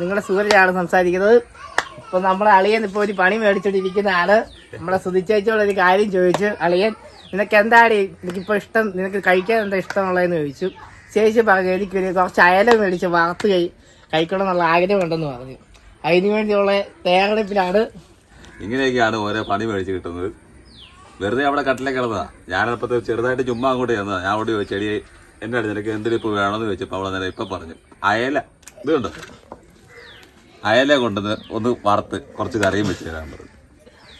നിങ്ങളുടെ സൂര്യനാണ് സംസാരിക്കുന്നത്. ഇപ്പൊ നമ്മളെ അളിയൻ ഇപ്പൊ ഒരു പണി മേടിച്ചോണ്ടിരിക്കുന്ന ആൾ നമ്മളെ സുതിച്ചേച്ചോട് ഒരു കാര്യം ചോദിച്ചു. അളിയൻ നിനക്ക് എന്താണ് എനിക്കിപ്പോ ഇഷ്ടം നിനക്ക് കഴിക്കാൻ എന്താ ഇഷ്ടമുള്ളതെന്ന് ചോദിച്ചു. ചേച്ചി പറഞ്ഞു എനിക്കൊരു കുറച്ച് അയല മേടിച്ച് വറുത്ത് കൈ കഴിക്കണം എന്നുള്ള ആഗ്രഹം ഉണ്ടെന്ന് പറഞ്ഞു. അതിനു വേണ്ടിയുള്ള തയ്യാറെടുപ്പിലാണ്. ഇങ്ങനെയൊക്കെയാണ് ഓരോ പണി മേടിച്ച് കിട്ടുന്നത്. വെറുതെ അവിടെ കട്ടിലെ കിടന്നതാ. ഞാനപ്പത്തെ ചെറുതായിട്ട് ചുമ്മാ അങ്ങോട്ട് ചെന്നതാ. ഞാൻ അവിടെ ചോദിച്ചു എന്നാടി എന്നെ നിനക്ക് എന്തിനും ഇപ്പൊ വേണമെന്ന് ചോദിച്ചപ്പോൾ അവളെ നേരെ ഇപ്പൊ പറഞ്ഞു അയല. ഇത് കണ്ടോ അയല കൊണ്ടുവന്ന് ഒന്ന് വറുത്ത് കുറച്ച് കറിയും വെച്ച് തരാൻ പറഞ്ഞു.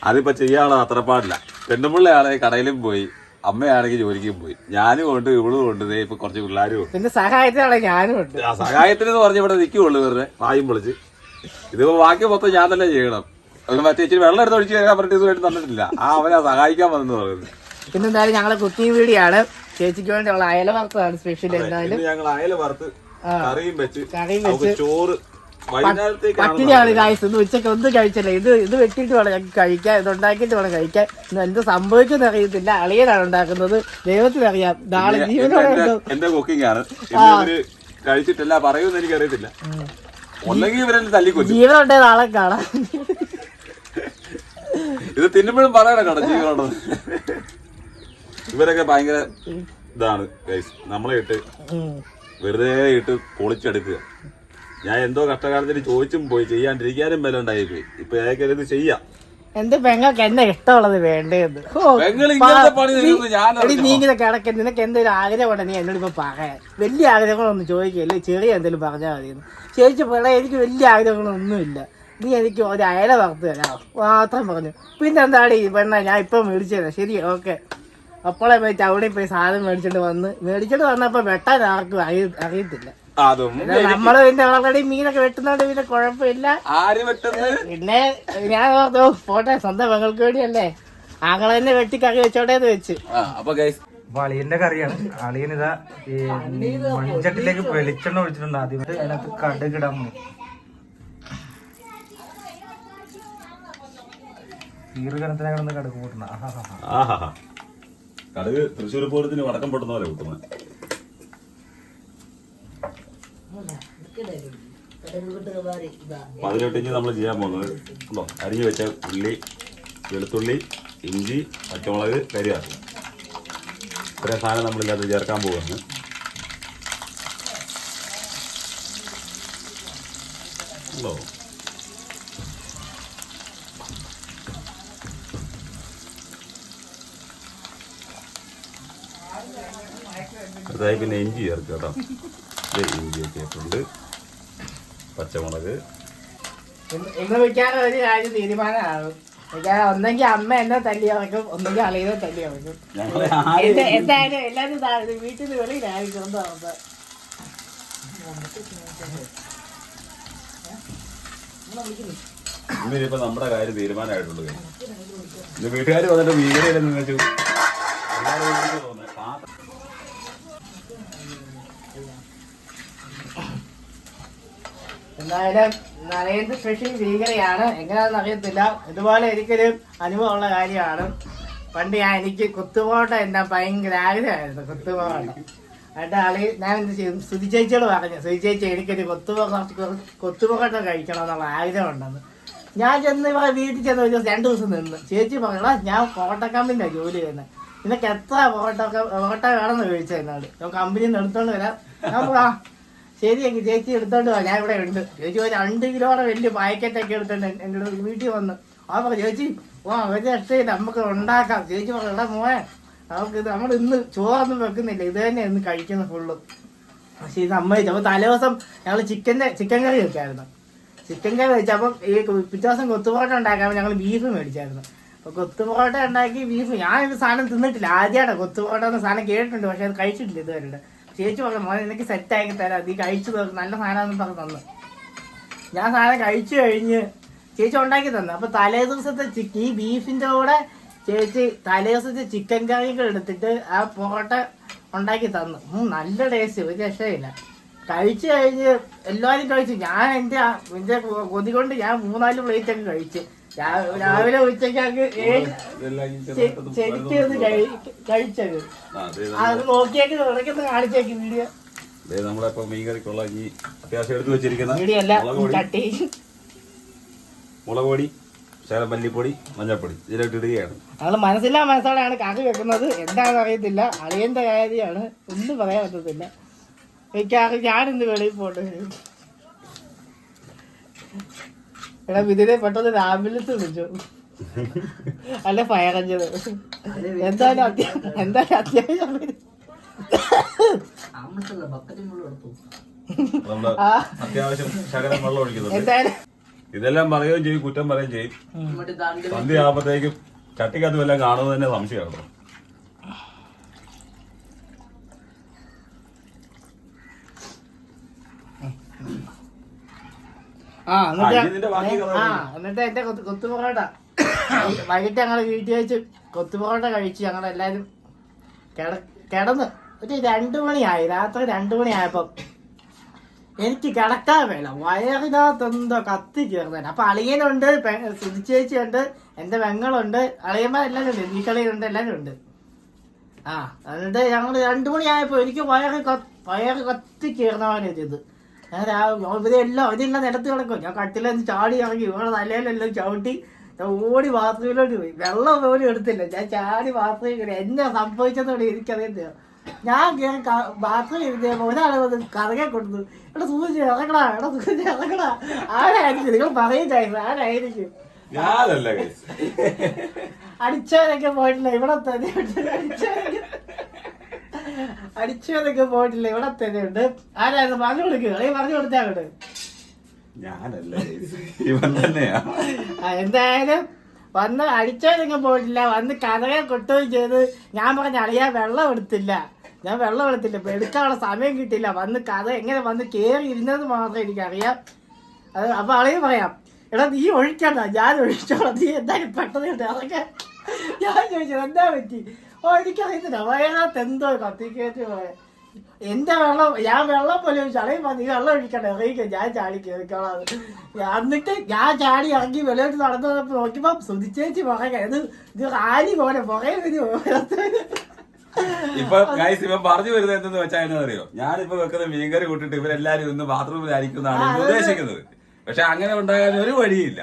അതിപ്പോ ചെയ്യാനുള്ള അത്ര പാടില്ല. പെണ്ണുമ്പിള്ളയാണെങ്കിൽ കടയിലും പോയി അമ്മയാണെങ്കിൽ ജോലിക്കും പോയി. ഞാനും ഉണ്ട് ഇവളും ഉണ്ട് ഇപ്പൊ കുറച്ച് പിള്ളേരും ഉണ്ട്. പിന്നെ സഹായത്തിനുള്ള ഞാനും ഉണ്ട്. ആ സഹായത്തിന് എന്ന് പറഞ്ഞ് ഇവിടെ നിൽക്കുള്ളൂ വെറുതെ വായും പൊളിച്ച്. ഇതിപ്പോ ബാക്കി മൊത്തം ഞാൻ തന്നെ ചെയ്യണം. മറ്റേ ഇച്ചിരി വെള്ളം എടുത്ത് ഒഴിച്ച് തരാൻ പറഞ്ഞിട്ട് ഇതുമായിട്ട് തന്നിട്ടില്ല. ആ അവനെ സഹായിക്കാൻ വന്നെന്ന് പറയുന്നത് പിന്നെന്തായാലും ഞങ്ങളെ കുക്കിംഗ് വീഡിയോ ആണ് ചേച്ചിക്ക് വേണ്ടിയുള്ള അയല വറുത്തതാണ് സ്പെഷ്യൽ എന്തായാലും. ഞങ്ങൾ അയല വറുത്ത് കറിയും വെച്ച് കറിയും നമുക്ക് ചോറ് പട്ടിണിയാണ് ഗായ്സ് ഇന്ന് ഉച്ചയ്ക്ക് ഒന്നും കഴിച്ചില്ല. ഇത് ഇത് വെട്ടിട്ട് വേണം ഞങ്ങൾക്ക് കഴിക്കാൻ ഇത് ഉണ്ടാക്കിയിട്ട് വേണം കഴിക്കാൻ. എന്ത് സംഭവിക്കുന്ന അറിയത്തില്ല. അളിയനാണ് ഉണ്ടാക്കുന്നത്. ദൈവത്തിനറിയാം നാളെ ജീവനോടെ എന്റെ- കുക്കിംഗ് ആണ്. ഇവർ കഴിച്ചിട്ടില്ല പറയുമെന്ന് എനിക്ക് അറിയത്തില്ല ഒന്നെങ്കിൽ ഇവരെന്നെ തല്ലിക്കൊല്ലും. ജീവനുണ്ടേ നാളെ കാണാം ഇത് തിന്നുമ്പോഴും പറയണം കേട്ടോ ജീവനുണ്ടോ? ഇവരൊക്കെ ഭയങ്കര ഇതാണ് ഗൈസ് നമ്മളെ ഇട്ട്. വെറുതെ ഇട്ട് പൊളിച്ചെടുക്കുക. ഞാൻ എന്തോ കഷ്ടകാലത്തിന് ചോദിച്ചും പോയി ചെയ്യാണ്ടിരിക്കാനും വില ഉണ്ടായി പോയി. ഇപ്പൊ ഇത് ചെയ്യാം? എന്റെ പെങ്ങൾക്ക് എന്നെ ഇഷ്ടമുള്ളത് വേണ്ടത് നീ ഇങ്ങനെ കിടക്ക. നിനക്ക് എന്തൊരു ആഗ്രഹമുണ്ട് നീ എന്നോട് ഇപ്പൊ പറയാൻ വലിയ ആഗ്രഹങ്ങളൊന്നും ചോദിക്കല്ലേ ചെറിയ എന്തെങ്കിലും പറഞ്ഞാൽ മതി ചേച്ചി പറയാ എനിക്ക് വലിയ ആഗ്രഹങ്ങളൊന്നുമില്ല. നീ എനിക്ക് ഒരു അയല വറുത്ത് തരാം. മാത്രം പറഞ്ഞു. പിന്നെന്താടി പെണ്ണ? ഞാൻ ഇപ്പൊ മേടിച്ചു തരാം ശരി ഓക്കെ. അപ്പോളെ പോയി ചവിടി പോയി സാധനം മേടിച്ചിട്ട് വന്ന്. മേടിച്ചിട്ട് വന്നപ്പോ വെട്ടാൻ ആർക്കും അറിയ- അറിയത്തില്ല. നമ്മൾ പിന്നെ ഓൾറെഡി മീനൊക്കെ വെട്ടുന്നോണ്ട് പിന്നെ കുഴപ്പമില്ല. ആര് വെട്ടുന്നത്? പിന്നെ ഞാൻ ഓർത്തു പോട്ടെ സ്വന്തം മകൾക്ക് വേണ്ടിയല്ലേ. ആങ്ങളെ തന്നെ വെട്ടി കറി വെച്ചോട്ടേന്ന് വെച്ച്. അപ്പൊ അളിയന്റെ കറിയാണ്. അളിയൻ ഇതാ ഈ മൺചട്ടിലേക്ക് വെളിച്ചെണ്ണ ഒഴിച്ചിട്ടുണ്ട്. ആദ്യം അതിനകത്ത് കടുകിടാൻ ഈറുകണത്തിനെ കിടന്ന് കടുക് കൂട്ടണം. ആഹാ ആഹാ. കടുക് തൃശ്ശൂർ പൂരത്തിന് വടക്കം പൊട്ടുന്ന പോലെ കൂട്ടുന്നത് അപ്പൊ നമ്മൾ ചെയ്യാൻ പോകുന്നത്. ഉണ്ടോ? അരിഞ്ഞു വെച്ച ഉള്ളി വെളുത്തുള്ളി ഇഞ്ചി പച്ചമുളക് കരിയാക്കും ഇത്രയും സാധനം നമ്മൾ ഇതിനകത്ത് ചേർക്കാൻ പോവുകയാണ്. ഉണ്ടോ? അതായത് പിന്നെ ഇഞ്ചി ചേർക്കുക കേട്ടോ. ദേ ഇഞ്ചി ചേർത്തിട്ടുണ്ട് പച്ചമുളക്. ഇന്ന് വെക്കാനും ഒരു കാര്യം തീരുമാനമാണ് വെക്കാൻ ഒന്നെങ്കിൽ അമ്മ എന്നെ തല്ലി ഇറക്കും ഒന്നെങ്കിൽ അളിയെ തല്ലി ഇറക്കും. എന്തായാലും എല്ലാരും വീട്ടിൽ നിന്ന് വെളിയിലായിരിക്കും എന്താ ഇന്നിപ്പോ നമ്മുടെ കാര്യം തീരുമാനമായിട്ടുള്ളത് വീട്ടുകാർ വന്നിട്ട് വീടിനെ നിങ്ങൾ എല്ലാവരും എന്തായാലും നരേന്ദ്ര സ്പെഷ്യൽ ഭീകരയാണ്. എങ്ങനെയാണെന്ന് അറിയത്തില്ല. ഇതുപോലെ എനിക്കൊരു അനുഭവമുള്ള കാര്യമാണ്. പണ്ട് ഞാൻ എനിക്ക് കുത്തുപോട്ട എന്നാ ഭയങ്കര ആഗ്രഹമായിരുന്നു കുത്തുപോട്ട. എന്നിട്ട് ആളി ഞാൻ എന്ത് ചെയ്യും? സുധി ചേച്ചിയോട് പറഞ്ഞു സുധി ചേച്ചി എനിക്കൊരു കൊത്തുപോ കൊത്തുപോട്ട കഴിക്കണം എന്നുള്ള ആഗ്രഹം ഉണ്ടെന്ന് ഞാൻ ചെന്ന് ഇവിടെ വീട്ടിൽ ചെന്ന് ഒരു ദിവസം രണ്ടു ദിവസം നിന്ന്. ചേച്ചി പറഞ്ഞു ഞാൻ കോട്ടക്കമ്പിന്റെ ജോലി ചെയ്യുന്നത് നിനക്ക് എത്ര പൊറോട്ട പൊറോട്ട വേണമെന്ന് ചോദിച്ചു എന്നോട്. കമ്പനിയിൽ നിന്ന് എടുത്തോണ്ട് വരാം. ഞാൻ ശരി എങ്കിൽ ചേച്ചി എടുത്തോണ്ട് വാ ഞാൻ ഇവിടെ ഉണ്ട്. ചേച്ചി ഒരു രണ്ട് കിലോടെ വലിയ പാക്കറ്റൊക്കെ എടുത്തോണ്ട് എൻ- എന്റെ വീട്ടിൽ വന്ന്. ആ പറഞ്ഞു ചേച്ചി വാ ഒരു രക്ഷയില്ല നമുക്ക് ഉണ്ടാക്കാം. ചേച്ചി പറഞ്ഞു എടാ മോനെ നമുക്ക് നമ്മൾ ഇന്ന് ചോറൊന്നും വെക്കുന്നില്ല. ഇത് തന്നെ ഇന്ന് കഴിക്കുന്ന ഫുള്ള്. പക്ഷെ ഇത് സമ്മതിച്ചു അപ്പോൾ തലേദിവസം ഞങ്ങൾ ചിക്കന്റെ ചിക്കൻ കറി വെക്കായിരുന്നു. ചിക്കൻ കറി വെച്ചപ്പോൾ ഈ പിറ്റേ ദിവസം കൊത്തുപൊറോട്ട ഉണ്ടാക്കാൻ ഞങ്ങൾ ബീഫ് മേടിച്ചായിരുന്നു. അപ്പോൾ കൊത്തുപൊറോട്ട ഉണ്ടാക്കി ബീഫ്. ഞാൻ ഇത് സാധനം തിന്നിട്ടില്ല. ആദ്യമാണ് കൊത്തുപൊറോട്ട എന്ന സാധനം കേട്ടിട്ടുണ്ട് പക്ഷെ അത് കഴിച്ചിട്ടില്ല ഇതുവരെ ചേച്ചി പറഞ്ഞു മോനെ എനിക്ക് സെറ്റ് ആക്കി തരാം. നീ കഴിച്ചു നോക്ക് നല്ല സാധനമാണെന്ന് പറഞ്ഞു തന്നു. ഞാൻ സാധനം കഴിച്ചു കഴിഞ്ഞ് ചേച്ചി ഉണ്ടാക്കി തന്നു. അപ്പൊ തലേ ദിവസത്തെ ചിക്കൻ ഈ ബീഫിന്റെ കൂടെ ചേച്ചി തലേ ദിവസത്തെ ചിക്കൻ കറികൾ എടുത്തിട്ട് ആ പൊറോട്ട ഉണ്ടാക്കി തന്നു. നല്ല ടേസ്റ്റ് ഒരു രക്ഷയില്ല. കഴിച്ചു കഴിഞ്ഞ് എല്ലാവരും കഴിച്ചു. ഞാൻ എന്റെ എന്റെ കൊതി കൊണ്ട് ഞാൻ മൂന്നാൽ പ്ലേറ്റ് ഒക്കെ കഴിച്ചു. രാവിലെ ഉച്ചക്കാക്ക് ശരിക്കും കഴിച്ചത് അത് നോക്കിയേക്ക് ഇടയ്ക്കൊന്ന് കാണിച്ചേക്ക് വീഡിയോ. നമ്മളിപ്പോ മീൻ കറിക്കുള്ള ഈ അത്യാവശ്യം എടുത്തു വെച്ചിരിക്കുന്ന ചട്ടി. മുളക് പൊടി ശകലം മല്ലിപ്പൊടി മഞ്ഞൾപ്പൊടി. ഇതിലോട്ട് ഇടുകയാണ്. ഞങ്ങൾ മനസ്സില്ലാ മനസ്സോടെയാണ് കാക്ക് വെക്കുന്നത്. എന്താണെന്ന് അറിയത്തില്ല. അളിയന്റെ കാര്യമാണ് ഒന്നും പറയാൻ പറ്റത്തില്ല. എനിക്കാറ് ഞാനിന്ന് വെളിയിൽ പോട്ട് എടാ വിധിനെ പെട്ടെന്ന് ഒരു ആംബുലൻസ് വിളിച്ചു. അല്ല ഫയർ അഞ്ചത് എന്തായാലും അത്യാവശ്യം? എന്തായാലും അത്യാവശ്യം ശകലം വെള്ളം ഒഴിക്കുന്നുണ്ട്. ഇതെല്ലാം പറയുകയും ചെയ്യും കുറ്റം പറയുകയും ചെയ്യും. സന്ധ്യ ആകുമ്പോഴത്തേക്കും ചട്ടിക്കകത്ത് വല്ലതും കാണുന്നത് തന്നെ സംശയമാണ് ആ എന്നിട്ട് എന്റെ കൊത്തു പൊറോട്ട. വൈകിട്ട് ഞങ്ങൾ വീട്ടിൽ വെച്ച് കൊത്തു പൊറോട്ട കഴിച്ച് ഞങ്ങൾ എല്ലാരും കിട കിടന്ന്. ഒരു രണ്ടു മണിയായി രാത്രി രണ്ടു മണിയായപ്പം എനിക്ക് കിടക്കാൻ വേണം വയറിനകത്ത് എന്തോ കത്തി ചേർന്നേനെ അപ്പൊ അളിയനുണ്ട് സുധിച്ചേച്ചിയുണ്ട് എന്റെ പെങ്ങളുണ്ട് അളിയന്മാരെല്ലാരും ഉണ്ട് നീക്കളിയുണ്ട് എല്ലാരും ഉണ്ട്. ആ എന്നിട്ട് ഞങ്ങൾ രണ്ടു മണിയായപ്പോ എനിക്ക് വയറ് വയറ് കത്തി കയറുന്ന പോലെ ഒരു ഇത് ഞാൻ രാവിലെ ഇവരെല്ലാം ഇതെല്ലാം നിലത്ത് കിടക്കും. ഞാൻ കട്ടിലെന്ന് ചാടി ഇറങ്ങി ഇവിടെ തലയിലെല്ലാം ചവിട്ടി. ഞാൻ ഓടി ബാത്റൂമിലോട്ട് പോയി. വെള്ളം പോലും എടുത്തില്ല. ഞാൻ ചാടി ബാത്റൂമിൽ കയറി. എന്നാ സംഭവിച്ചതോടെ എനിക്കറിയത്തില്ല. ഞാൻ കയറി ബാത്റൂമിൽ ഇരുന്നപ്പോ ഒരാളെ വന്ന് കറകെ കൊടുത്തു എടാ സൂചി ഇറങ്ങടാ എടാ സൂചി ഇറങ്ങടാ. ആരായിരിക്കും? നിങ്ങൾ പറയുകയായിരുന്നു ആരായിരിക്കും. അടിച്ചവരൊക്കെ പോയിട്ടില്ല. ഇവിടെ തന്നെ അടിച്ചവരൊക്കെ അടിച്ചവരൊക്കെ പോയിട്ടില്ല? ഇവിടെ തന്നെ ഉണ്ട്. ആരായിരുന്നു? പറഞ്ഞു കൊടുക്കുക പറഞ്ഞു കൊടുത്താ അങ്ങോട്ട്. ഞാനല്ല? ഇവൻ തന്നെയാ. എന്തായാലും വന്ന് അടിച്ചതൊക്കെ പോയിട്ടില്ല. വന്ന് കഥകെ കൊട്ടുകയും ചെയ്ത് ഞാൻ പറഞ്ഞ അറിയാൻ വെള്ളം എടുത്തില്ല. ഞാൻ വെള്ളം എടുത്തില്ല. ഇപ്പൊ എടുക്കാനുള്ള സമയം കിട്ടില്ല വന്ന് കഥ എങ്ങനെ വന്ന് കേറി ഇരുന്നത് മാത്രമേ എനിക്കറിയാം. അത് അപ്പൊ അളിയ പറയാം എടാ നീ ഒഴിക്കണ്ട. ഞാൻ ഒഴിച്ചോളാം. നീ എന്തായാലും പെട്ടെന്ന് ഇട്ട് അതൊക്കെ ഞാൻ ചോദിച്ചത് എന്താ പറ്റി? ഓ എനിക്കറിയത്തില്ല. വയനാട്ട് എന്തോ കത്തിക്കേറ്റ് പോയ എന്റെ വെള്ളം ഞാൻ വെള്ളം പോലെ ചളയും നീ വെള്ളം ഒഴിക്കണ്ട ഇറങ്ങിക്കോ ഞാൻ ചാടി കയറിക്കോളാം എന്നിട്ട് ഞാൻ ചാടി ഇറങ്ങി വെളിയോട്ട് നടന്നു വന്നപ്പോ നോക്കിയപ്പോ സുതിച്ചേച്ചി പുറകെ ഇത് ഇത് റാലി പോലെ പുറകെ ഇപ്പൊ ഗൈസ് ഇപ്പൊ പറഞ്ഞു വരുന്നത് എന്തെന്ന് വെച്ചാൽ എന്നാ അറിയോ ഞാനിപ്പോ വെക്കുന്ന മീൻകറി കൂട്ടിട്ട് ഇവരെല്ലാരും ഇന്ന് ബാത്റൂമിലായിരിക്കുന്നതാണ് ഉദ്ദേശിക്കുന്നത്. പക്ഷെ അങ്ങനെ ഉണ്ടാകാൻ ഒരു വഴിയില്ല.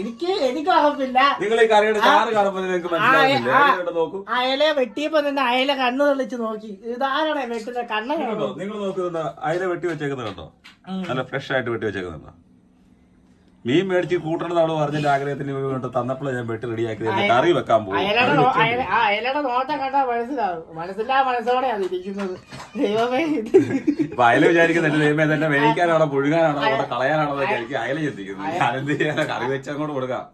എനിക്ക് എനിക്ക് ഉറപ്പില്ല. നിങ്ങൾ ഈ കറിയുടെ ചാറ് കാണുമ്പോൾ നിങ്ങൾക്ക് മനസ്സിലാവില്ല? നോക്കൂ. അയല വെട്ടിയപ്പോ തന്നെ അയല കണ്ണു തെളിച്ച് നോക്കി. ഇതാരാണ് വെട്ടുന്ന കണ്ണ നിങ്ങൾ നോക്കുന്ന അയല വെട്ടി വെച്ചേക്കുന്നത് കണ്ടോ? നല്ല ഫ്രഷ് ആയിട്ട് വെട്ടി വെച്ചേക്കുന്നുണ്ടോ മീൻ മേടിച്ച് കൂട്ടണമെന്നാണ് പറഞ്ഞതിന്റെ ആഗ്രഹത്തിന് വേണ്ടി തന്നപ്പോൾ ഞാൻ വെട്ടി റെഡിയാക്കി കറി വെക്കാൻ പോകും അയലയുടെ നോട്ടം കണ്ടാ മനസ്സിലാവും. മനസ്സിലാ മനസ്സോടെയാണ് ഇരിക്കുന്നത്. ദൈവമേ. അയല വിചാരിക്കുന്നുണ്ട് ദൈവമേ തന്നെ വേവിക്കാനാണോ പുഴുകാനാണോ അവിടെ കളയാനാണോ എന്നൊക്കെ എനിക്ക് അയല ചിന്തിക്കുന്നത്. ഞാൻ എന്ത് ചെയ്യാനാ? കറി വെച്ചങ്ങോട്ട് കൊടുക്കാം.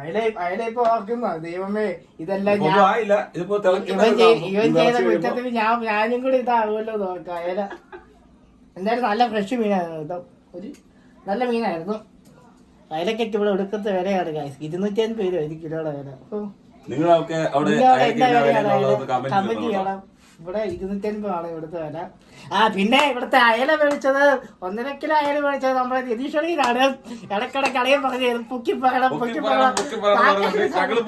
അയല അയല ഇപ്പൊ ഓർക്കുന്ന. ദൈവമേ ഇതെല്ലാം ഇവൻ ചെയ്ത കുറ്റത്തിന് ഞാൻ ഞാനും കൂടി ഇതാകുമല്ലോ നോക്കാം അയല എന്തായാലും നല്ല ഫ്രഷ് മീനായിരുന്നു കേട്ടോ. ഒരു നല്ല മീനായിരുന്നു. അയലക്കൊക്കെ ഇവിടെ എടുക്കുന്ന വിലയാണ് ഗായ്സ് ഇരുന്നൂറ്റി അൻപത് രൂപ ഒരു കിലോയുടെ വില. നിങ്ങളൊക്കെ അവിടെ? കമന്റ് ചെയ്യണം. ഇവിടെ ഇരുന്നൂറ്റി അൻപതാണ് ഇവിടുത്തെ വില. ആ പിന്നെ ഇവിടുത്തെ അയല മേടിച്ചത് ഒന്നര കിലോ അയല മേടിച്ചത് നമ്മുടെ നിരീക്ഷണയിലാണ് ഇടക്കിടക്ക് അളിയൻ പറഞ്ഞത് പൊക്കി പറയണം പൊക്കി പറയണം,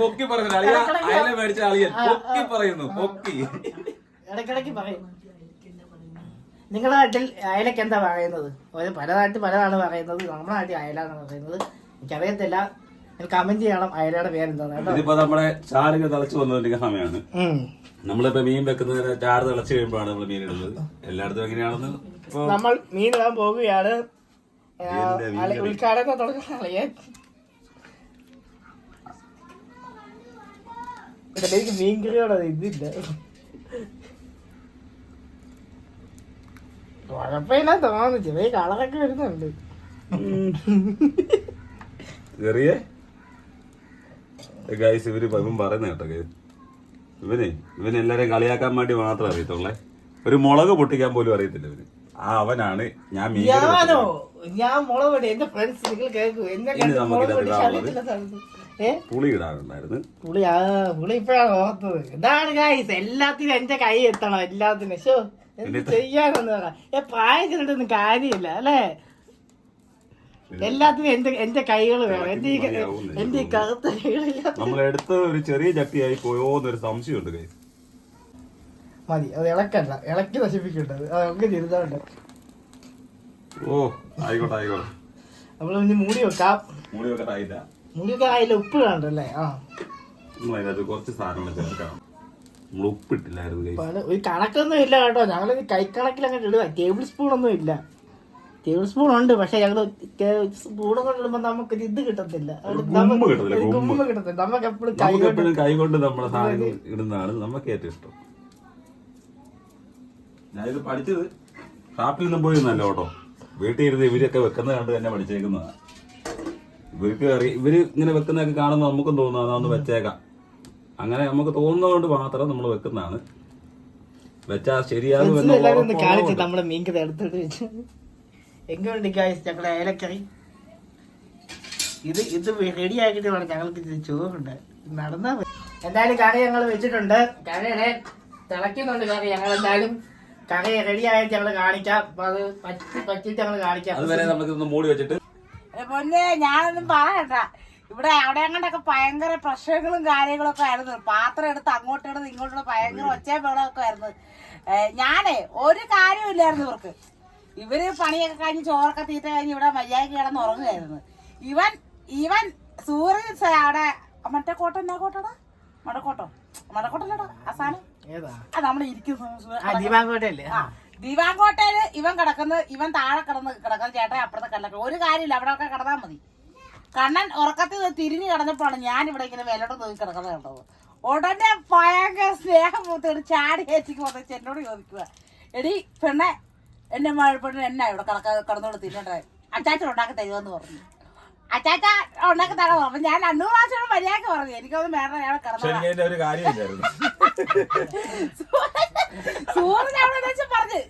പൊക്കി പറയുന്നു ഇടക്കിടക്ക് പറയും. നിങ്ങളുടെ നാട്ടിൽ അയലക്ക് എന്താ പറയുന്നത്? ഒരു പല നാട്ടിൽ പലതാണ് പറയുന്നത് നമ്മുടെ നാട്ടിൽ അയല എന്നാണ് പറയുന്നത്. എനിക്കറിയത്തില്ല. എനിക്ക് കമന്റ് ചെയ്യണം അയലയുടെ പേരെന്താണ് ഇതിപ്പോ നമ്മുടെ ചാറുകൾ തിളച്ച് വന്നുകൊണ്ടിരിക്കുന്ന സമയമാണ്. നമ്മളിപ്പോ മീൻ വെക്കുന്നതിന് ചാറ് തിളച്ച് കഴിയുമ്പോഴാണ് നമ്മൾ മീൻ ഇടുന്നത്. എല്ലായിടത്തും എങ്ങനെയാണെന്ന് നമ്മൾ മീൻ ഇടാൻ പോവുകയാണ്. ഉദ്ഘാടനം എനിക്ക് മീൻ കറിയോടെ ഇതില്ല കുഴപ്പമില്ല തോന്നുന്നു. ചെറിയ കളറൊക്കെ വരുന്നുണ്ട്. ചെറിയ? ഗൈസ് ഇവർ ഇവൻ പറയുന്ന കേട്ടോ guys. ഇവനെ ഇവൻ എല്ലാരെയും കളിയാക്കാൻ വേണ്ടി മാത്രം അറിയത്തുള്ളേ. ഒരു മുളക് പൊട്ടിക്കാൻ പോലും അറിയത്തില്ല ഇവന്. ആ അവനാണ് ഞാൻ മീൻ ഞാനോ? ഞാൻ മുളക് എന്റെ ഫ്രണ്ട്സ് നിങ്ങൾ കേൾക്കൂ. എന്നെ മുളക് പുളി ഇടാനുണ്ടായിരുന്നു പുളി ആ പുളി ഇപ്പഴാണ് ഓർത്തത്. എന്താണ് ഗായ്സ് എല്ലാത്തിനും എന്റെ കൈ എത്തണം. എല്ലാത്തിനും. ഷോ എന്ത് ചെയ്യാനൊന്നും പറ. ഏ പ്രായം ചെന്നിട്ടൊന്നും കാര്യമില്ല അല്ലേ? എല്ലാത്തിനും എന്റെ എന്റെ കൈകൾ വേണം. എന്റെ ഈ ക- എന്റെ ഈ കറുത്ത കൈകളില്ല നമ്മൾ എടുത്ത ഒരു ചെറിയ ചട്ടിയായി പോയോ എന്നൊരു സംശയമുണ്ട് കൈ. മതി അത് ഇളക്കണ്ട. ഇളക്കി നശിപ്പിക്കേണ്ടത് അത് നമുക്ക് ചെയ്തോണ്ട് ഓ ആയിക്കോട്ടെ ആയിക്കോട്ടെ. നമ്മൾ ഇനി മൂടി വെക്കാം. മൂടി വെക്കട്ടായില്ല മൂടി വെക്കാൻ അതിൽ ഉപ്പ് വേണ്ടല്ലേ ആ. നമ്മൾ അതിനകത്ത് കുറച്ച് സാധനങ്ങൾ ചേർക്കണം. നമ്മൾ ഉപ്പിട്ടില്ലായിരുന്നു guys. ഒരു കണക്കൊന്നും ഇല്ല കേട്ടോ. ഞങ്ങൾ കൈക്കണക്കിൽ അങ്ങനെ ഇടുക ടേബിൾ സ്പൂൺ ഒന്നും ഇല്ല. ടേബിൾ സ്പൂൺ ഉണ്ട് പക്ഷെ ഞങ്ങൾ സ്പൂൺ കൊണ്ട് ഇടുമ്പോ നമുക്ക് ഇത് കിട്ടത്തില്ല. നമുക്ക് കിട്ടത്തില്ല, നമുക്ക് എപ്പോഴും കൈ കൊണ്ട് എപ്പോഴും കൈകൊണ്ട് നമ്മുടെ സാധനം ഇടുന്നതാണ് നമുക്ക് ഏറ്റവും ഇഷ്ടം. ഞാനിത് പഠിച്ചത് ഷാപ്പിൽ നിന്നും പോയി നല്ല കേട്ടോ. വീട്ടിൽ ഇരുന്ന് ഇവരൊക്കെ വെക്കുന്നത് കണ്ട് തന്നെ പഠിച്ചേക്കുന്നതാണ് ഇവർക്ക് അറി ഇവർ ഇങ്ങനെ വെക്കുന്നതൊക്കെ കാണുമ്പോൾ നമുക്കും തോന്നുന്നു അതൊന്ന് വെച്ചേക്കാം. അങ്ങനെ നമുക്ക് തോന്നുന്നതുകൊണ്ട് മാത്രം നമ്മൾ വെക്കുന്നതാണ്. വെച്ചാ ശരിയാകും എന്ന് നമ്മുടെ മീൻ കഥ എടുത്തിട്ട് വെച്ച്. എങ്ങനെയുണ്ട് ഗായ്സ് ഞങ്ങളുടെ ഏലക്കറി. ഇത് ഇത് റെഡി ആക്കിയിട്ട് വേണം ഞങ്ങൾക്ക് ചോറുണ്ട്. നടന്നാ എന്തായാലും കറി ഞങ്ങൾ വെച്ചിട്ടുണ്ട്. കറിയുടെ തിളയ്ക്കുന്നുണ്ട് കറി ഞങ്ങൾ എന്തായാലും കറി റെഡി ആയിട്ട് ഞങ്ങൾ കാണിക്കാം. അപ്പൊ അത് പറ്റി പറ്റിയിട്ട് ഞങ്ങൾ കാണിക്കാം. അതുവരെ നമുക്ക് മൂടി വെച്ചിട്ട്. പൊന്നെ ഞാനൊന്നും പറയണ്ട. ഇവിടെ അവിടെ അങ്ങോട്ടൊക്കെ ഭയങ്കര പ്രശ്നങ്ങളും കാര്യങ്ങളൊക്കെ ആയിരുന്നു. പാത്രം എടുത്ത് അങ്ങോട്ട് എടുത്ത് ഇങ്ങോട്ട് ഭയങ്കര ഒച്ചയും ബഹളമൊക്കെ ആയിരുന്നു. ഞാനേ ഒരു കാര്യമില്ലായിരുന്നു ഇവർക്ക്. ഇവർ പണിയൊക്കെ കഴിഞ്ഞ് ചോറൊക്കെ തീറ്റ കഴിഞ്ഞ് ഇവിടെ മര്യാദയ്ക്ക് കിടന്ന് ഉറങ്ങുമായിരുന്നു ഇവൻ ഇവൻ സൂര്യൻ അവിടെ മറ്റേ കോട്ട എന്നാ കോട്ടടാ? മടക്കോട്ടോ മടക്കോട്ടല്ലടാ ആ സാധനം? ആ നമ്മൾ ഇരിക്കുന്ന ദിവാങ്കോട്ടയിൽ ഇവൻ കിടക്കുന്നത് ഇവൻ താഴെ കിടന്ന് കിടക്കുന്ന ചേട്ടൻ അപ്പുറത്തെ കല്ലൊക്കെ. ഒരു കാര്യമില്ല അവിടെ ഒക്കെ കിടന്നാൽ മതി. കണ്ണൻ ഉറക്കത്തിൽ നിന്ന് തിരിഞ്ഞു കിടന്നപ്പോഴാണ് ഞാൻ ഇവിടെ ഇങ്ങനെ മേലോട്ട് നോക്കി കിടക്കുന്നത് കണ്ടത്. ഉടനെ ഭയങ്കര സ്നേഹം മൂത്തോട് ചാടി ഏച്ചിക്ക് വന്നിച്ച് എന്നോട് ചോദിക്കുക. എടി പെണ്ണെ എന്നെ മഴ പെണ്ണെ എന്നാ ഇവിടെ കിടക്ക കിടന്നോട് തിന്നട്ടെ അച്ചാച്ചൻ ഉണ്ടാക്കി തരുമെന്ന് പറഞ്ഞു. അച്ചാച്ച ഉണ്ടാക്കി തരാൻ പറഞ്ഞു. ഞാൻ രണ്ടു പ്രാവശ്യം മര്യാദയ്ക്ക് പറഞ്ഞു. എനിക്കൊന്നും വേറെ അയാളെ കിടന്നു സൂര്യൻ അവിടെ വെച്ച് പറഞ്ഞ്.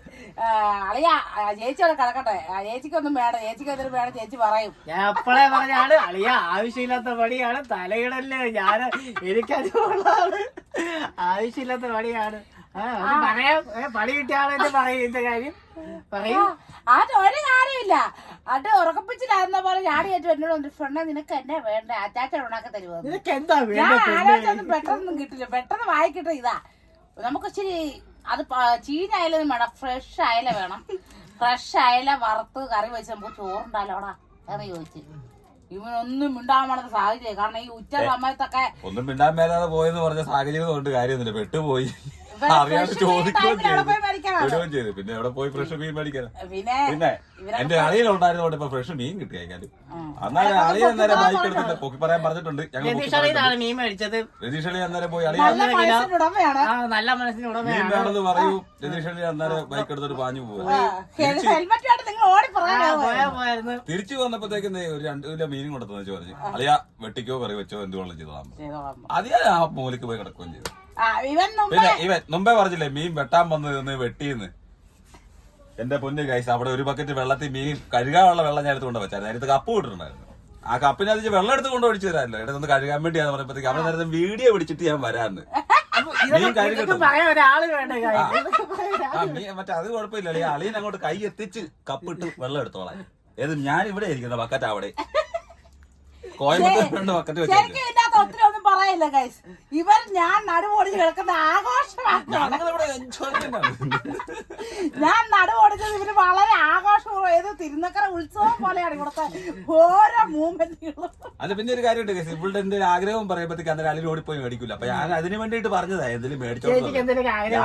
അളിയ ആ, ചേച്ചി അവിടെ കിടക്കട്ടെ. ചേച്ചിക്കൊന്നും വേണം ചേച്ചിക്ക് എന്തെങ്കിലും വേണം ചേച്ചി പറയും. ഞാൻ അപ്പോഴേ പറഞ്ഞാണ് അളിയ ആവശ്യമില്ലാത്ത പണിയാണ്. തലയിടല്ലേ ഞാൻ എനിക്കത് ആവശ്യമില്ലാത്ത പണിയാണ്. പറയാം. പണി കിട്ടിയ പറയും കാര്യം. പറയും. അത് ഒരു കാര്യമില്ല. അത് ഉറക്കപ്പിച്ചിലാകുന്ന പോലെ ഞാൻ ഏറ്റു എന്നോട് ഒരു ഫ്രണ്ട് നിനക്ക് എന്നെ വേണ്ട? അറ്റാച്ച ഉണ്ടാക്കി തരുമോ നിനക്ക് എന്താ വേണ്ട പെട്ടെന്നൊന്നും കിട്ടില്ല. പെട്ടെന്ന് വായിക്കിട്ട ഇതാ. നമുക്ക് ഇച്ചിരി അത് ചീഞ്ഞ അയല വേണം ഫ്രഷ് അയല വേണം. ഫ്രഷ് അയല വറുത്ത് കറി വെച്ച് നമുക്ക് ചോറുണ്ടല്ലോടാ എന്ന് ചോദിച്ചു. ഇവനൊന്നും മിണ്ടാൻ വേണ്ട സാഹചര്യം. കാരണം ഈ ഉച്ച സമയത്തൊക്കെ ഒന്നും മിണ്ടാൻ മേലാതെ പോയെന്ന് പറഞ്ഞ സാഹചര്യം കൊണ്ട് കാര്യമൊന്നുമില്ല. പെട്ടുപോയി. ചോദിക്കുകയും ചെയ്തു. പിന്നെ എവിടെ പോയി ഫ്രഷ് മീൻ മേടിക്കാൻ? പിന്നെ എന്റെ ഇവരൊക്കെ ഉണ്ടായിരുന്നോണ്ട് ഇപ്പൊ ഫ്രഷ് മീൻ കിട്ടി കഴിഞ്ഞാൽ. അന്നേരം അളിയൻ അന്നേരം ബൈക്ക് എടുത്തിട്ട് പൊക്കി പറയാൻ പറഞ്ഞിട്ടുണ്ട്. ഞങ്ങൾ മീൻ മേടിച്ചത്. രതീഷ് അളി അന്നേരം പോയി അളിയ നല്ല മനസ്സിന് മീൻ വേണമെന്ന് പറയൂ. രതീഷ് അളി അന്നേരം ബൈക്ക് എടുത്തിട്ട് പാഞ്ഞു പോയാ. തിരിച്ചു വന്നപ്പോഴത്തേക്കും ഒരു രണ്ടു കിലോ മീനും കൊടുത്തു പറഞ്ഞു. അളിയ വെട്ടിക്കോ കറി വെച്ചോ എന്ത് ചെയ്തതാണ് ചെയ്തോളാം. ചെയ്തോളാം. അത് ആ മൂലക്ക് പോയി കിടക്കുകയും ചെയ്തു. പിന്നെ ഇവൻ മുമ്പേ പറഞ്ഞില്ലേ മീൻ വെട്ടാൻ വന്ന് നിന്ന് വെട്ടിയെന്ന് എന്റെ പൊന്ന് കൈസ് അവിടെ ഒരു ബക്കറ്റ് വെള്ളത്തിൽ മീൻ കഴുകാനുള്ള വെള്ളം ഞാൻ എടുത്തുകൊണ്ട് വെച്ചായിരുന്നു. അതിനകത്ത് കപ്പ് വിട്ടിട്ടുണ്ടായിരുന്നു ആ കപ്പിനകത്ത് വെള്ളം എടുത്ത് കൊണ്ട് ഒഴിച്ചു തരാമല്ലോ ഇവിടെ നിന്ന് കഴുകാൻ വേണ്ടിയാന്ന് പറയുമ്പോഴത്തേക്ക് അവിടെ നേരത്തെ വീഡിയോ പിടിച്ചിട്ട് ഞാൻ വരാന്ന്. മറ്റേ അത് കുഴപ്പമില്ല. അളിയ അളിയൻ അങ്ങോട്ട് കൈ എത്തിച്ച് കപ്പിട്ട് വെള്ളം എടുത്തോളാം. ഏത് ഞാൻ ഇവിടെ ഇരിക്കുന്ന ബക്കറ്റ് അവിടെ. കോയമ്പത്തൂർ രണ്ട് ബക്കറ്റ് വെച്ചേക്ക് പറയില്ല ഗൈസ് ഇവർ ഞാൻ നടുവോടിച്ച് കിടക്കുന്ന ആഘോഷമാണ് ഞാൻ നടുവോടിച്ചത് ഇവർ വളരെ ആഘോഷപൂർവം ഏത് തിരുനക്കര ഉത്സവം പോലെയാണ് ഇവിടുത്തെ ഓരോ മൂവ്മെന്റുകളും അല്ല പിന്നെ ഒരു കാര്യമുണ്ട് ഗൈസ് ഇവളുടെ എന്തെങ്കിലും ആഗ്രഹം പറയുമ്പോഴത്തേക്ക് അന്നേരം അലിൽ ഓടിപ്പോയി മേടിക്കില്ല അപ്പൊ ഞാൻ അതിനു വേണ്ടിയിട്ട് പറഞ്ഞതാ എന്തെങ്കിലും മേടിച്ചോളൂ ഞാൻ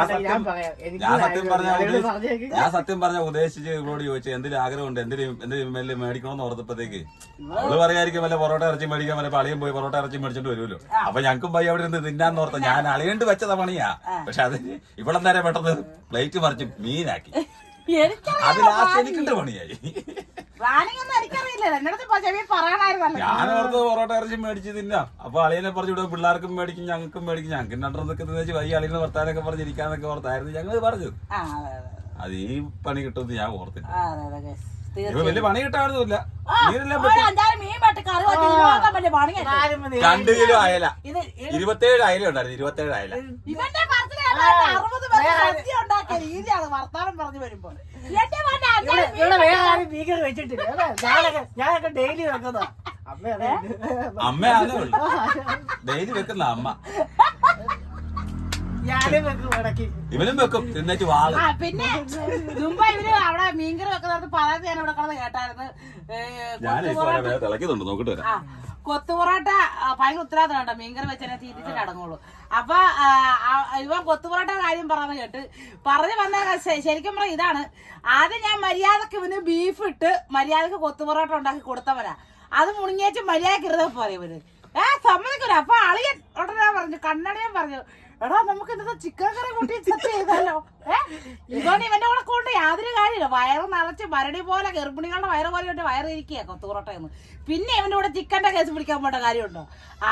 സത്യം- പറഞ്ഞ. ഞാൻ സത്യം പറഞ്ഞ ഉദ്ദേശിച്ച് ഇവളോട് ചോദിച്ചു എന്തെങ്കിലും ആഗ്രഹമുണ്ട്? എന്തെങ്കിലും എന്തെങ്കിലും വലിയ മേടിക്കണമെന്ന് ഓർത്തപ്പോഴത്തേക്ക് അവൾ പറയായിരിക്കും വല്ല പൊറോട്ട ഇറച്ചി മേടിക്കാൻ വല്ല പളിയും പോയി പൊറോട്ട ഇറച്ചി മേടിച്ചിട്ട് വരുമല്ലോ അപ്പൊ ഞങ്ങൾക്കും പോയി അവിടെ നിന്ന് തിന്നാന്ന് ഓർത്ത ഞാൻ അളിയണ്ട് വെച്ചതാ പണിയാ. പക്ഷെ അതിന് ഇവിടെ നേരെ പെട്ടെന്ന് പ്ലേറ്റ് മറിച്ച് മീനാക്കി. അത് ലാസ്റ്റ് എനിക്കിട്ട് പണിയായി. ഓർത്ത് പൊറോട്ട ഇറച്ചി മേടിച്ച് തിന്നാം. അപ്പൊ അളിയനെ പറഞ്ഞു ഇവിടെ പിള്ളേർക്കും മേടിക്കും ഞങ്ങൾക്കും മേടിക്കും. ഞങ്ങൾക്ക് രണ്ടെണ്ണത്തൊക്കെ തിന്നു വൈ അളിയനെ വർത്താനൊക്കെ പറഞ്ഞിരിക്കാന്നൊക്കെ ഓർത്തായിരുന്നു ഞങ്ങൾ പറഞ്ഞു അതെ അതെ. അത് ഈ പണി കിട്ടുമെന്ന് ഞാൻ ഓർത്തില്ല. വലിയ പണി രണ്ട് കിലോ അയല. ഇത് ഇരുപത്തേഴ് അയല ഉണ്ടായിരുന്നു ഇരുപത്തേഴ് അയല. ഇവിടെ മീൻ ഇവിടെ വേറെ ആരും ഭീകര വെച്ചിട്ടില്ല ഞാനൊക്കെ ഞാനൊക്കെ ഡെയിലി വെക്കുന്നതാ. അമ്മയാണേ ഡെയിലി വെക്കുന്ന അമ്മ. ഇവനും വെക്കും. തിന്നിട്ട് വാൾ. പിന്നെ മുമ്പ് ഇവർ അവിടെ മീൻകറി വെക്കുന്നത് പതാക ഞാൻ ഇവിടെ കിടന്ന് കേട്ടായിരുന്നു. തിളക്കുന്നുണ്ട് നോക്കിട്ട് വരാം. ആ കൊത്തു പൊറോട്ട ഭയങ്കര ഉത്തരവാദിത്തം കേട്ടോ മീൻകറി വെച്ചാൽ തീറ്റിച്ചിട്ട് അടങ്ങുള്ളൂ. അപ്പൊ ഇവ ഇവൻ കൊത്തു പൊറോട്ട കാര്യം പറഞ്ഞു കേട്ട് പറഞ്ഞു വന്ന ശരിക്കും പറഞ്ഞ ഇതാണ്. ആദ്യം ഞാൻ മര്യാദയ്ക്ക് ഇവന് ബീഫ് ഇട്ട് മര്യാദയ്ക്ക് കൊത്തു പൊറോട്ട ഉണ്ടാക്കി കൊടുത്തവരാ അത് മുണിങ്ങേച്ച് മര്യാദയ്ക്ക് ഇരുന്ന പോലെ ഇവർ ഏഹ് സമ്മതിക്കൂല. അപ്പൊ അളിയൻ ഉടനെ പറഞ്ഞു കണ്ണടയൻ പറഞ്ഞു. എടാ നമുക്ക് ഇന്നത്തെ ചിക്കൻ കറി കൂട്ടി സെറ്റ് ചെയ്താലോ? ഏഹ് ഇതുകൊണ്ട് ഇവന്റെ കൂടെ കൊണ്ട് യാതൊരു കാര്യമില്ല. വയറ് നിറച്ച് മരടി പോലെ ഗർഭിണികളുടെ വയറ് പോലെ എന്റെ വയറ് ഇരിക്കുക കൊത്തുപൊറോട്ടയെന്ന് പിന്നെ ഇവന്റെ കൂടെ ചിക്കന്റെ കേസ് പിടിക്കാൻ പോണ്ട കാര്യമുണ്ടോ?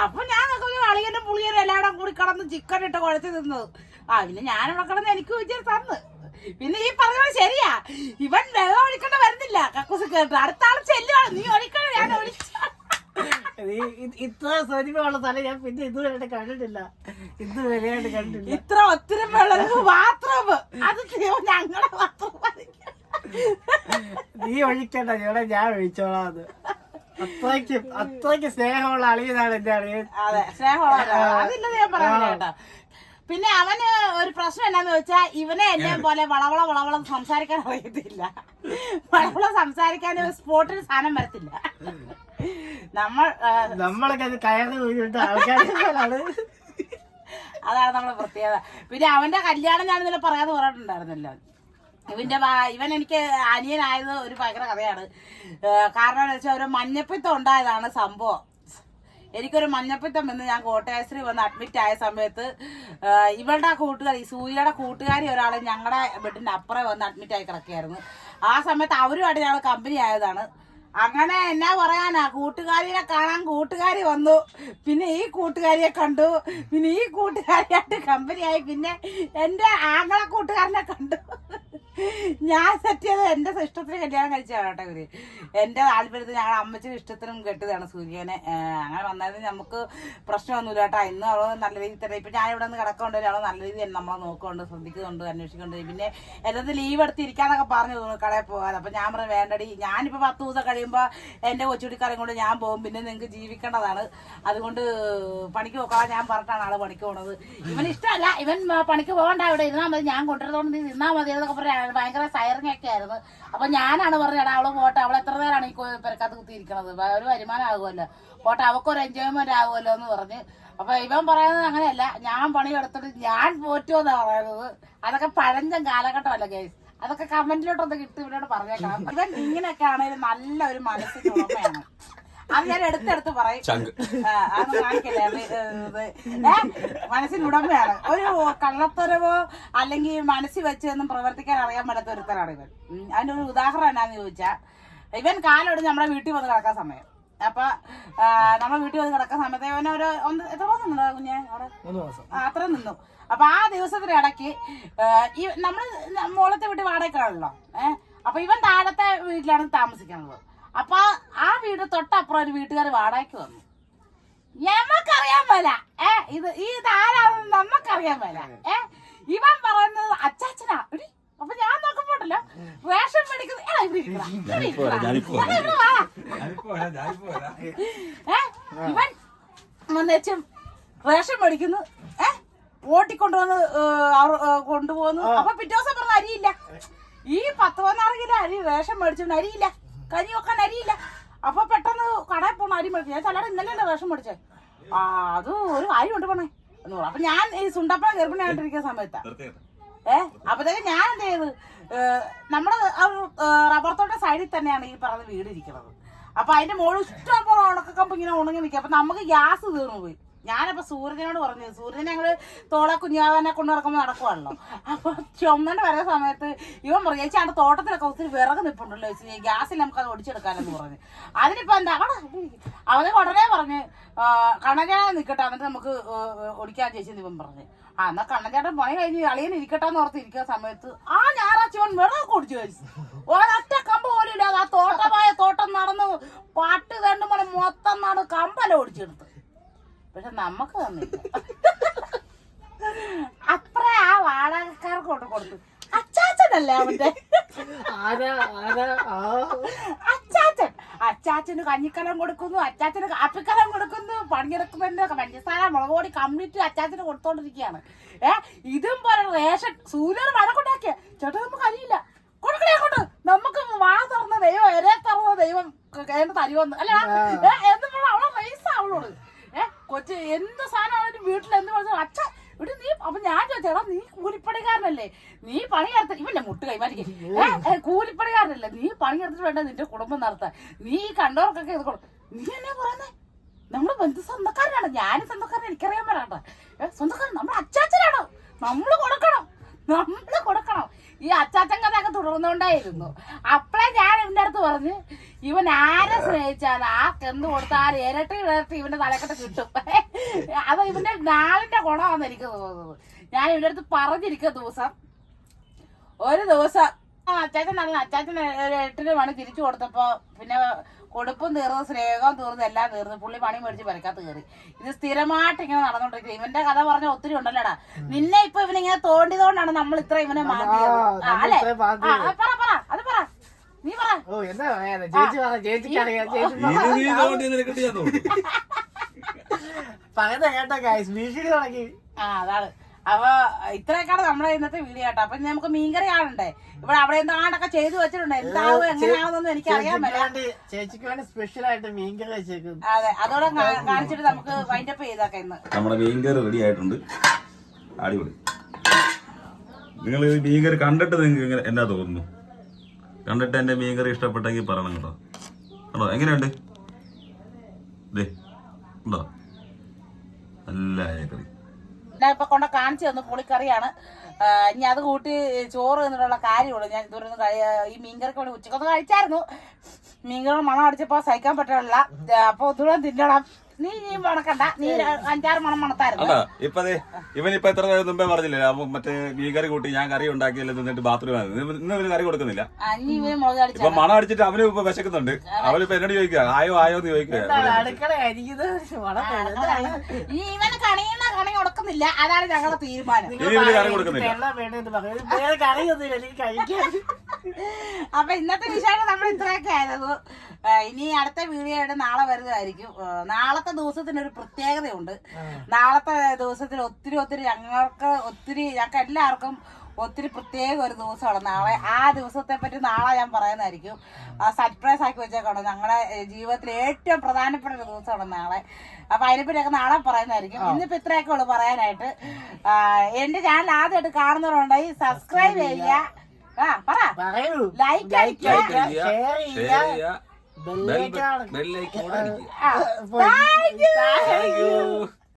അപ്പൊ ഞാൻ നോക്കുമ്പോൾ അളിയനും പുളിയനും എല്ലാവരും കൂടി കടന്ന് ചിക്കൻ ഇട്ട് കുഴച്ച് തിന്നത്. ആ പിന്നെ ഞാനിവിടെ കിടന്ന് എനിക്ക് വിചാരി തന്ന്. പിന്നെ ഈ പറഞ്ഞത് ശരിയാ. ഇവൻ വെള്ളം ഒഴിക്കേണ്ട വരുന്നില്ല. കക്കൂസ് കേട്ടോ. അടുത്ത ചെല്ലുവാണ്. നീ ഒഴിക്കണം? ഞാൻ ഒഴിച്ചു ഇത്ര സ്വരിമുള്ള തല ഞാൻ പിന്നെ ഇതുവരെ കണ്ടിട്ടില്ല. ഇതുവരെ കണ്ടിട്ടില്ല. ഇത്ര ഒത്തിരി വെള്ളം ബാത്റൂം അത് ഞങ്ങളെ മാത്രം നീ ഒഴിക്കണ്ട ഞങ്ങളെ ഞാൻ ഒഴിച്ചോളാം അത്. അത്രയ്ക്കും അത്രയ്ക്ക് സ്നേഹമുള്ള അളിയനാണ് എന്റെ അളിയൻ. അതെ സ്നേഹമുള്ള അതില്ല ഞാൻ പറയാം കേട്ടോ പിന്നെ അവന് ഒരു പ്രശ്നം എന്നാന്ന് വെച്ചാ ഇവനെ എന്നെ പോലെ വളവള വളവളം സംസാരിക്കാൻ അറിയത്തില്ല. വളവള സംസാരിക്കാൻ സ്പോട്ടിൽ സാധനം വരത്തില്ല. നമ്മൾ നമ്മളൊക്കെ അത് കയറി വീണിട്ട് അതാണ് നമ്മുടെ പ്രത്യേകത. പിന്നെ അവന്റെ കല്യാണം ഞാൻ ഇന്നലെ പറയാതെ പറഞ്ഞിട്ടുണ്ടായിരുന്നല്ലോ. ഇവന്റെ ഇവൻ എനിക്ക് അനിയനായത് ഒരു ഭയങ്കര കഥയാണ്. കാരണം എന്താ വെച്ചാൽ ഒരു മഞ്ഞപ്പിത്തം ഉണ്ടായതാണ് സംഭവം. എനിക്കൊരു മഞ്ഞപ്പിത്തം എന്ന് ഞാൻ കോട്ടയാശ്രീ വന്ന് അഡ്മിറ്റ് ആയ സമയത്ത് ഇവളുടെ കൂട്ടുകാരി സൂര്യയുടെ കൂട്ടുകാരി ഒരാൾ ഞങ്ങളുടെ ബെഡിന്റെ അപ്പുറം വന്ന് അഡ്മിറ്റ് ആയി കിടക്കുകയായിരുന്നു. ആ സമയത്ത് അവരുമായിട്ട് ഞങ്ങൾ കമ്പനി ആയതാണ്. അങ്ങനെ എന്നാ പറയാനാ? കൂട്ടുകാരിനെ കാണാൻ കൂട്ടുകാരി വന്നു. പിന്നെ ഈ കൂട്ടുകാരിയെ കണ്ടു. പിന്നെ ഈ കൂട്ടുകാരിയായിട്ട് കമ്പനിയായി പിന്നെ എന്റെ ആങ്ങള കൂട്ടുകാരനെ കണ്ടു. ഞാൻ സെറ്റ് ചെയ്ത് എന്റെ ഇഷ്ടത്തിന് കല്യാണം കഴിച്ചതാണ് കേട്ടോ ഇവർ. എന്റെ താല്പര്യത്തിന് ഞങ്ങളുടെ അമ്മച്ചും ഇഷ്ടത്തിനും കെട്ടിയതാണ് സൂര്യനെ. അങ്ങനെ വന്നാലും നമുക്ക് പ്രശ്നമൊന്നുമില്ല കേട്ടോ. ഇന്നും അവൾ നല്ല രീതിയിൽ തന്നെ. ഇപ്പം ഞാൻ ഇവിടെ നിന്ന് കിടക്കൊണ്ട് അവൾ നല്ല രീതിയിൽ നമ്മളെ നോക്കുന്നുണ്ട് ശ്രദ്ധിക്കുന്നുണ്ട് അന്വേഷിക്കുന്നുണ്ട്. പിന്നെ എന്നത് ലീവ് എടുത്തിരിക്കാന്നൊക്കെ പറഞ്ഞു കടയിൽ പോകാൻ അപ്പം ഞാൻ പറഞ്ഞു വേണ്ടടി ഞാനിപ്പോൾ പത്ത് ദിവസം കഴിയുമ്പോൾ എന്റെ കൊച്ചുടിക്കാരും കൊണ്ട് ഞാൻ പോകും. പിന്നെ നിങ്ങൾക്ക് ജീവിക്കേണ്ടതാണ്. അതുകൊണ്ട് പണിക്ക് പോകാൻ ഞാൻ പറഞ്ഞിട്ടാണ് ആൾ പണിക്ക് പോണത്. ഇവന് ഇഷ്ടമല്ല. ഇവൻ പണിക്ക് പോകണ്ട. ഇവിടെ ഇരുന്നാൽ മതി. ഞാൻ കൊണ്ടുവരുന്നതുകൊണ്ട് നീ ഇരുന്നാൽ മതി എന്നൊക്കെ പറയാൻ ഭയങ്കര സയറിങ് ഒക്കെ ആയിരുന്നു. അപ്പൊ ഞാനാണ് പറഞ്ഞത് അവൾ പോട്ടെ. അവൾ എത്ര നേരമാണ് ഈ പെരക്കകത്ത് കുത്തിയിരിക്കണത്? ഒരു വരുമാനം ആകുമല്ലോ. പോട്ടെ അവക്കൊരു എൻജോയ്മെന്റ് ആകുമല്ലോ എന്ന് പറഞ്ഞ്. അപ്പൊ ഇവൻ പറയുന്നത് അങ്ങനെയല്ല. ഞാൻ പണിയെടുത്തിട്ട് ഞാൻ പോറ്റുമെന്നാ പറയുന്നത്. അതൊക്കെ പഴഞ്ചൻ കാലഘട്ടമല്ല ഗൈസ്? അതൊക്കെ കമന്റിലോട്ടൊന്ന് കിട്ടും ഇവരോട് പറഞ്ഞേക്കാം ഇവൻ ഇങ്ങനെയൊക്കെ ആണെങ്കിലും നല്ല ഒരു മനസ്സിന് ഉടമയാണ് അത് ഞാൻ എടുത്തെടുത്ത് പറയും. കാണിക്കല്ലേ? മനസ്സിന് ഉടമയാണ്. ഒരു കള്ളത്തരവോ അല്ലെങ്കിൽ മനസ്സിൽ വെച്ചൊന്നും പ്രവർത്തിക്കാൻ അറിയാൻ പറ്റാത്ത ഒരുത്തരാണ് ഇവൻ. അതിന്റെ ഒരു ഉദാഹരണം എന്നാന്ന് ചോദിച്ചാ ഇവൻ കാലോട് നമ്മുടെ വീട്ടിൽ വന്ന് കിടക്കാൻ സമയം. അപ്പൊ നമ്മുടെ വീട്ടിൽ വന്ന് കിടക്കാൻ സമയത്ത് ഇവൻ ഒരു ഒന്ന് എത്ര മാസം നിന്നു കുഞ്ഞെ അവിടെ? മൂന്ന് മാസം. ആ, അത്ര നിന്നു. അപ്പൊ ആ ദിവസത്തിനിടയ്ക്ക് ഈ നമ്മൾ മോളത്തെ വീട്ടിൽ വാടകയ്ക്കാണല്ലോ ഏഹ് അപ്പൊ ഇവൻ താഴത്തെ വീട്ടിലാണ് താമസിക്കുന്നത്. അപ്പൊ ആ വീട് തൊട്ടപ്പുറം ഒരു വീട്ടുകാർ വാടകയ്ക്ക് വന്നു. ഞമ്മക്കറിയാൻ മേല ഏ ഇത് ഈ ഇതാരാണെന്ന് നമ്മക്കറിയാൻ മേല ഏ. ഇവൻ പറയുന്നത് അച്ചാച്ചനാ എടി, അപ്പൊ ഞാൻ നോക്കുമ്പോണ്ടല്ലോ റേഷൻ മേടിക്കുന്നത് ഏഹ്. ഏ ഇവൻ വന്നേച്ചും റേഷൻ മേടിക്കുന്നു ഓട്ടിക്കൊണ്ടുവന്ന് കൊണ്ടുപോകുന്നു. അപ്പൊ പിറ്റേ ദിവസം പറഞ്ഞ അരിയില്ല. ഈ പത്ത് പതിനാറ് കിലോ അരി റേഷൻ മേടിച്ചോണ്ട് അരിയില്ല. കരി വെക്കാൻ അരിയില്ല. അപ്പൊ പെട്ടെന്ന് കടയിൽ പോണ അരി മേടിച്ചു. ഞാൻ ചിലടെ ഇന്നലെ റേഷൻ മേടിച്ചേ? ആ അത് ഒരു അരി കൊണ്ട് പോണേ. എന്ന് പറഞ്ഞു അപ്പൊ ഞാൻ ഈ സുണ്ടപ്പ ഗർഭിണിയായിട്ടിരിക്കുന്ന സമയത്താ. ഏ? അപ്പത്തേക്ക് ഞാൻ എന്ത് ചെയ്ത്? നമ്മുടെ റബ്ബർ തോട്ട സൈഡിൽ തന്നെയാണ് ഈ പറഞ്ഞ വീട് ഇരിക്കുന്നത്. അപ്പൊ അതിന്റെ മുകളിൽ ഇഷ്ടം പോലെ ഉണക്കക്കമ്പ് ഇങ്ങനെ ഉണങ്ങി നിൽക്കുക അപ്പൊ നമുക്ക് ഗ്യാസ് തീർന്നു പോയി. ഞാനപ്പോ സൂര്യനോട് പറഞ്ഞു സൂര്യനെ ഞങ്ങൾ തോള കുഞ്ഞാവനെ കൊണ്ട് നടക്കുമ്പോൾ നടക്കുവാണല്ലോ. അപ്പൊ ചുമന്നിട്ട് വരുന്ന സമയത്ത് ഇവൻ പറഞ്ഞു ചേച്ചി അവിടെ തോട്ടത്തിലൊക്കെ ഒത്തിരി വിറക് നിപ്പുണ്ടല്ലോ ചേച്ചി ഗ്യാസിൽ നമുക്ക് അത് ഒടിച്ചെടുക്കാനെന്ന് പറഞ്ഞു. അതിനിപ്പോ എന്താ അവിടെ അവന് ഉടനെ പറഞ്ഞ് കണ്ണഞ്ചേട്ടൻ നിൽക്കട്ടെ എന്നിട്ട് നമുക്ക് ഒടിക്കാൻ ചേച്ചി ഇവൻ പറഞ്ഞു. ആ എന്നാ കണ്ണഞ്ചേട്ടൻ പണി കഴിഞ്ഞ് അളിയൻ ഇരിക്കട്ടെ എന്ന് ഓർത്ത് ഇരിക്കുന്ന സമയത്ത് ആ ഞായറാഴ്ച ഇവൻ വിറക് കുടിച്ചു കഴിച്ചു. ഒരൊറ്റ കമ്പ് പോലും ഇല്ലാതെ ആ തോട്ടമായ തോട്ടം നടന്ന് പാട്ട് കണ്ടു മണി മൊത്തം നാട് കമ്പല ഓടിച്ചെടുത്ത് പക്ഷെ നമുക്ക് തന്നില്ല. അത്ര ആ വാടകക്കാർക്ക് കൊണ്ട് കൊടുത്തു. അച്ചാച്ചനല്ലേ അവന്റെ? അച്ചാച്ചൻ. അച്ചാച്ചന് കഞ്ഞിക്കലം കൊടുക്കുന്നു അച്ചാച്ചന് കാപ്പിക്കലം കൊടുക്കുന്നു പണിയെടുക്കുന്നതിന്റെ പഞ്ചസാര മുളക് പൊടി കംപ്ലീറ്റ് അച്ചാച്ചന് കൊടുത്തോണ്ടിരിക്കുകയാണ്. ഏ ഇതും പോലെ റേഷൻ സൂര്യൻ വഴക്കുണ്ടാക്കിയ. ചേട്ടാ നമുക്ക് അറിയില്ല കൊടുക്കണേ കൊണ്ട് നമുക്ക് വാ തുറന്ന ദൈവം എരെ തുറന്ന ദൈവം കേന്ദ്ര തരുമെന്ന് അല്ല? എന്ന് പറഞ്ഞാൽ അവളെ റേസ് അവളോട്. കൊച്ചു എന്ത് സാധനമാണെങ്കിലും വീട്ടിൽ എന്ത് പറഞ്ഞു അച്ഛൻ ഇവിടെ നീ അപ്പൊ ഞാൻ ചോദിച്ചേടാ നീ കൂലിപ്പണിക്കാരനല്ലേ? നീ പണിയെടുത്ത ഇവന്റെ മുട്ട് കൈമാറിക്കേ കൂലിപ്പണിക്കാരനല്ലേ? നീ പണിയെടുത്തിട്ട് വേണ്ട നിന്റെ കുടുംബം നടത്താൻ? നീ കണ്ടവർക്കൊക്കെ ഇത് കൊടു നീ എന്നെ പറയുന്നേ? നമ്മൾ ബന്ധു സ്വന്തക്കാരനാണ്. ഞാനും സ്വന്തക്കാരൻ എനിക്കറിയാൻ ഏ, സ്വന്തക്കാരൻ നമ്മൾ അച്ചാച്ചനാണ്. നമ്മൾ കൊടുക്കണം. നമ്മൾ കൊടുക്കണം. ഈ അച്ചാച്ചൻ കഥയൊക്കെ തുടർന്നുകൊണ്ടേയിരുന്നു. അപ്പളെ ഞാൻ ഇവന്റെ അടുത്ത് പറഞ്ഞ് ഇവൻ ആരെ സ്നേഹിച്ചാൽ ആ കെന്ത് കൊടുത്താൽ ഇരട്ടി ഇരട്ടി ഇവന്റെ തലക്കെട്ട് കിട്ടും. അത് ഇവന്റെ നാളിന്റെ ഗുണമാണെന്ന് എനിക്ക് തോന്നുന്നത് ഞാൻ ഇവന്റെ അടുത്ത് പറഞ്ഞിരിക്കുന്ന ദിവസം ഒരു ദിവസം അച്ചാച്ചൻ നടന്നു അച്ചാച്ചൻ ഒരു എട്ടിന് മണി തിരിച്ചു കൊടുത്തപ്പോ പിന്നെ കൊടുപ്പും തീർന്ന് സ്നേഹവും തീർന്ന് എല്ലാം തീർന്ന് പുള്ളി പണി മേടിച്ച് പരക്കാത്ത കയറി. ഇത് സ്ഥിരമായിട്ട് ഇങ്ങനെ നടന്നോണ്ടിരിക്കുന്നത് ഇവന്റെ കഥ പറഞ്ഞ ഒത്തിരി ഉണ്ടല്ലോടാ. നിന്നെ ഇപ്പൊ ഇവനിങ്ങനെ തോണ്ടിയതുകൊണ്ടാണ് നമ്മൾ ഇത്ര ഇവനെ മാറ്റിയത് അല്ലേ? പറ പറ അത് പറ. നീ പറ. പറയുന്ന കേട്ടോ ഗൈസ് ഭീഷണി തുടങ്ങി. ആ അതാണ്. അപ്പൊ ഇത്രയൊക്കെയാണ് നമ്മുടെ ഇന്നത്തെ വീഡിയോ കേട്ടോ. അപ്പൊ നമുക്ക് മീൻകറി ആണുണ്ടേ ഇവിടെ അവിടെ എന്താണ്ടൊക്കെ ചെയ്തു വെച്ചിട്ടുണ്ട്. എന്താവും എങ്ങനെയാവുന്നൊന്നും എനിക്ക് അറിയാൻ പറ്റില്ല വേണ്ടി ചേച്ചിക്ക് വേണ്ടി സ്പെഷ്യൽ ആയിട്ട് മീൻകറി വെച്ചേക്കും. അതെ അതോടെ കാണിച്ചിട്ട് നമുക്ക് വൈൻഡപ്പ് ചെയ്തേക്കാം ഇന്ന്. നമ്മുടെ മീൻകറി റെഡി ആയിട്ടുണ്ട്. അടിപൊളി. നിങ്ങൾ ഈ മീൻകറി കണ്ടിട്ട് നിങ്ങൾക്ക് എങ്ങനെ എന്നാ തോന്നുന്നു? കണ്ടിട്ട് എന്റെ മീൻകറി ഇഷ്ടപ്പെട്ടെങ്കിൽ പറയണം കേട്ടോ. കേട്ടോ എങ്ങനെയുണ്ട്? ദേ ഉണ്ടോ? നല്ല കറി ഞാൻ ഇപ്പൊ കൊണ്ട് കാണിച്ചു തന്നു പുളിക്കറിയാണ്. ഇനി അത് കൂട്ടി ചോറ് എന്നിട്ടുള്ള കാര്യമുള്ളൂ. ഞാൻ കഴി- ഈ മീൻകറിക്ക് വേണ്ടി ഉച്ചക്കൊന്ന് കഴിച്ചായിരുന്നു. മീൻകറി മണം അടിച്ചപ്പോ സഹിക്കാൻ പറ്റില്ല അപ്പൊ ഒന്നുകൂടെ തിന്നണം. നീ നീ മണക്കണ്ട. നീ അഞ്ചാറ് മണം മണത്തായിരുന്നു. ഇപ്പൊ ദേ ഇവൻ ഇപ്പൊ എത്ര നേരം മുമ്പേ പറഞ്ഞില്ലേ അപ്പൊ മറ്റേ മീൻകറി കൂട്ടി ഞാൻ കറി ഉണ്ടാക്കിയല്ലേ നിന്നിട്ട് ബാത്റൂം ഇന്ന് ഇവന് കറി കൊടുക്കുന്നില്ല. ഇപ്പൊ മണം അടിച്ചിട്ട് അവന് ഇപ്പൊ വിശക്കുന്നുണ്ട്. അവനിപ്പോ എന്നോട് ചോദിക്കുക ആയോ ആയോ എന്ന് ചോദിക്കുക ഇവന് കണിയുന്ന കണി കൊടുക്കുന്നില്ല. അതാണ് ഞങ്ങളുടെ തീരുമാനം. കറി കൊടുക്കുന്നില്ല. കറി എനിക്ക് കഴിക്കാൻ. അപ്പൊ ഇന്നത്തെ വിഷയം നമ്മൾ ഇത്രയൊക്കെ ആയിരുന്നു. ഇനി അടുത്ത വീഡിയോ ആയിട്ട് നാളെ വരുന്നതായിരിക്കും. നാളത്തെ ദിവസത്തിന് ഒരു പ്രത്യേകതയുണ്ട്. നാളത്തെ ദിവസത്തിൽ ഒത്തിരി ഒത്തിരി ഞങ്ങൾക്ക് ഒത്തിരി ഞങ്ങൾക്ക് എല്ലാവർക്കും ഒത്തിരി പ്രത്യേക ഒരു ദിവസമാണ്. നാളെ ആ ദിവസത്തെ പറ്റി നാളെ ഞാൻ പറയുന്നതായിരിക്കും. സർപ്രൈസ് ആക്കി വെച്ചേക്കാണ്. ഞങ്ങളുടെ ജീവിതത്തിൽ ഏറ്റവും പ്രധാനപ്പെട്ട ഒരു ദിവസമാണ് നാളെ. അപ്പൊ അതിനെപ്പറ്റിയൊക്കെ നാളെ പറയുന്നതായിരിക്കും. ഇന്നിപ്പോ ഇത്രയൊക്കെ ഉള്ളു പറയാനായിട്ട്. എന്റെ ചാനൽ ആദ്യമായിട്ട് കാണുന്നവരുണ്ടെങ്കിൽ സബ്സ്ക്രൈബ് ചെയ്യുക. ലൈക്ക് ലൈക്ക് അടിക്കുക. ബെല്ലൈക്കോടെ അടിക്കുക.